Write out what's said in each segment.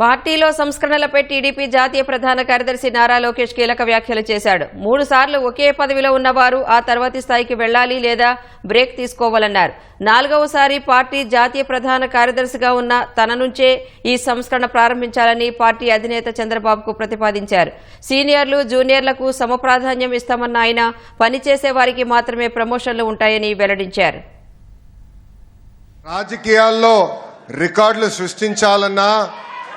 పార్టీలో సంస్కరణలపై టీడీపీ జాతీయ ప్రధాన కార్యదర్శి నారా లోకేష్ కీలక వ్యాఖ్యలు చేశాడు. మూడు సార్లు ఒకే పదవిలో ఉన్నవారు ఆ తర్వాతి స్థాయికి వెళ్ళాలి లేదా బ్రేక్ తీసుకోవాలన్నారు. నాలుగవసారి పార్టీ జాతీయ ప్రధాన కార్యదర్శిగా ఉన్న తన నుంచే ఈ సంస్కరణ ప్రారంభించాలని పార్టీ అధినేత చంద్రబాబుకు ప్రతిపాదించారు. సీనియర్లు జూనియర్లకు సమప్రాధాన్యం ఇస్తామన్న ఆయన పనిచేసే వారికి మాత్రమే ప్రమోషన్లు ఉంటాయని వెల్లడించారు. రాజకీయాల్లో రికార్డులు సృష్టించాలన్నా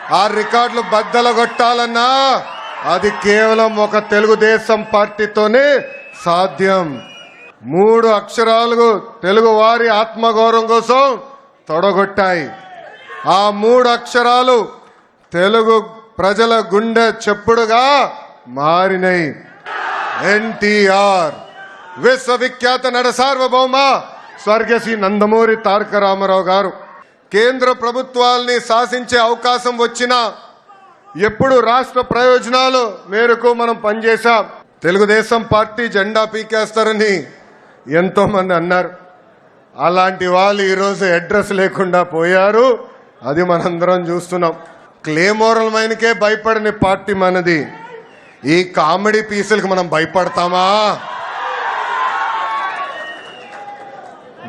ఆ రికార్డులు బద్దలగొట్టాలన్నా అది కేవలం ఒక తెలుగుదేశం పార్టీతోనే సాధ్యం. మూడు అక్షరాలు తెలుగు వారి ఆత్మగౌరవం కోసం తొడగొట్టాయి. ఆ మూడు అక్షరాలు తెలుగు ప్రజల గుండె చెప్పుడుగా మారినాయి ఎన్టీఆర్ విశ్వవిఖ్యాత నడ సార్వభౌమ స్వర్గశ్రీ నందమూరి తారక రామారావు గారు. కేంద్ర ప్రభుత్వాల్ని శాసించే అవకాశం వచ్చినా ఎప్పుడు రాష్ట్ర ప్రయోజనాలు మేరకు మనం పనిచేశాం. తెలుగుదేశం పార్టీ జెండా పీకేస్తారని ఎంతో మంది అన్నారు. అలాంటి వాళ్ళు ఈరోజు అడ్రస్ లేకుండా పోయారు. అది మనందరం చూస్తున్నాం. క్లేమోరల్ మైన్కే భయపడని పార్టీ మనది. ఈ కామెడీ పీసులకు మనం భయపడతామా?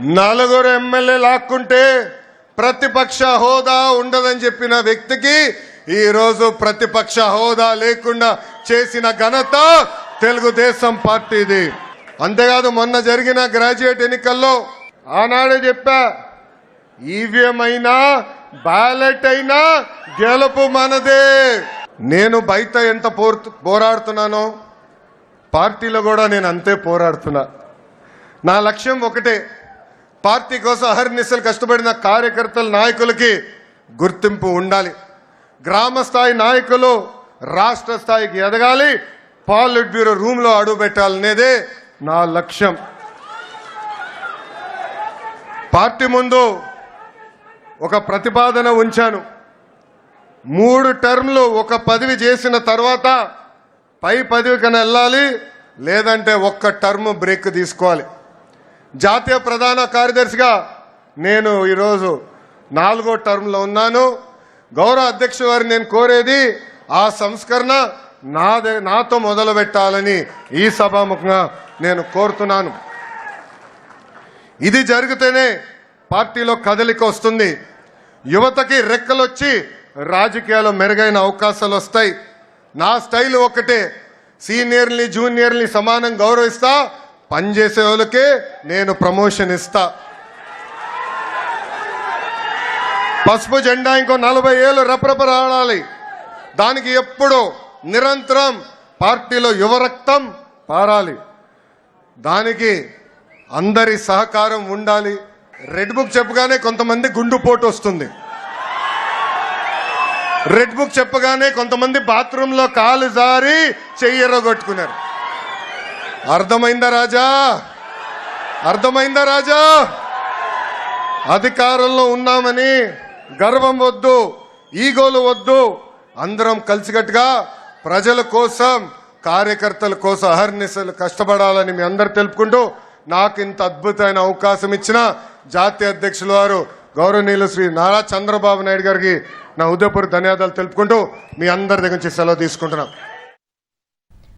నలుగురు ఎమ్మెల్యే లాక్కుంటే ప్రతిపక్ష హోదా ఉండదని చెప్పిన వ్యక్తికి ఈరోజు ప్రతిపక్ష హోదా లేకుండా చేసిన ఘనత తెలుగుదేశం పార్టీది. అంతేకాదు మొన్న జరిగిన గ్రాడ్యుయేట్ ఎన్నికల్లో ఆనాడే చెప్పా ఈవీఎం అయినా బ్యాలెట్ అయినా గెలుపు మనదే. నేను బయట ఎంత పోర్- పోరాడుతున్నానో పార్టీలో కూడా నేను అంతే పోరాడుతున్నా. నా లక్ష్యం ఒకటే పార్టీ కోసం అహర్నిశలు కష్టపడిన కార్యకర్తల నాయకులకి గుర్తింపు ఉండాలి. గ్రామ స్థాయి నాయకులు రాష్ట్ర స్థాయికి ఎదగాలి. పాలిట్ బ్యూరో రూమ్లో అడుగు పెట్టాలనేదే నా లక్ష్యం. పార్టీ ముందు ఒక ప్రతిపాదన ఉంచాను. మూడు టర్మ్లు ఒక పదవి చేసిన తర్వాత పై పదవి కన్నా వెళ్ళాలి లేదంటే ఒక్క టర్మ్ బ్రేక్ తీసుకోవాలి. జాతీయ ప్రధాన కార్యదర్శిగా నేను ఈరోజు నాలుగో టర్మ్లో ఉన్నాను. గౌరవ అధ్యక్షుల వారిని నేను కోరేది ఆ సంస్కరణ నాదే నాతో మొదలు పెట్టాలని ఈ సభాముఖంగా నేను కోరుతున్నాను. ఇది జరిగితేనే పార్టీలో కదలిక వస్తుంది. యువతకి రెక్కలొచ్చి రాజకీయాల్లో మెరుగైన అవకాశాలు వస్తాయి. నా స్టైల్ ఒకటే. సీనియర్ని జూనియర్ని సమానం గౌరవిస్తా పనిచేసే వాళ్ళకే నేను ప్రమోషన్ ఇస్తా. పసుపు జెండా ఇంకో నలభై ఏళ్ళు రెపరెపరాడాలి. దానికి ఎప్పుడు నిరంతరం పార్టీలో యువరక్తం పారాలి. దానికి అందరి సహకారం ఉండాలి. రెడ్ బుక్ చెప్పగానే కొంతమంది గుండుపోటు వస్తుంది. రెడ్ బుక్ చెప్పగానే కొంతమంది బాత్రూంలో కాలు జారి చెయ్యరగొట్టుకున్నారు అర్థమైందా రాజా? అర్థమైందా రాజా? అధికారంలో ఉన్నామని గర్వం వద్దు ఈగోలు వద్దు. అందరం కలిసికట్టుగా ప్రజల కోసం కార్యకర్తల కోసం అహర్నిశలు కష్టపడాలని మీ అందరు తెలుపుకుంటూ నాకు ఇంత అద్భుతమైన అవకాశం ఇచ్చిన జాతీయ అధ్యక్షుల వారు గౌరవనీయులు శ్రీ నారా చంద్రబాబు నాయుడు గారికి నా ఉదయపూర్ ధన్యవాదాలు తెలుపుకుంటూ మీ అందరి దగ్గర నుంచి సెలవు తీసుకుంటున్నాను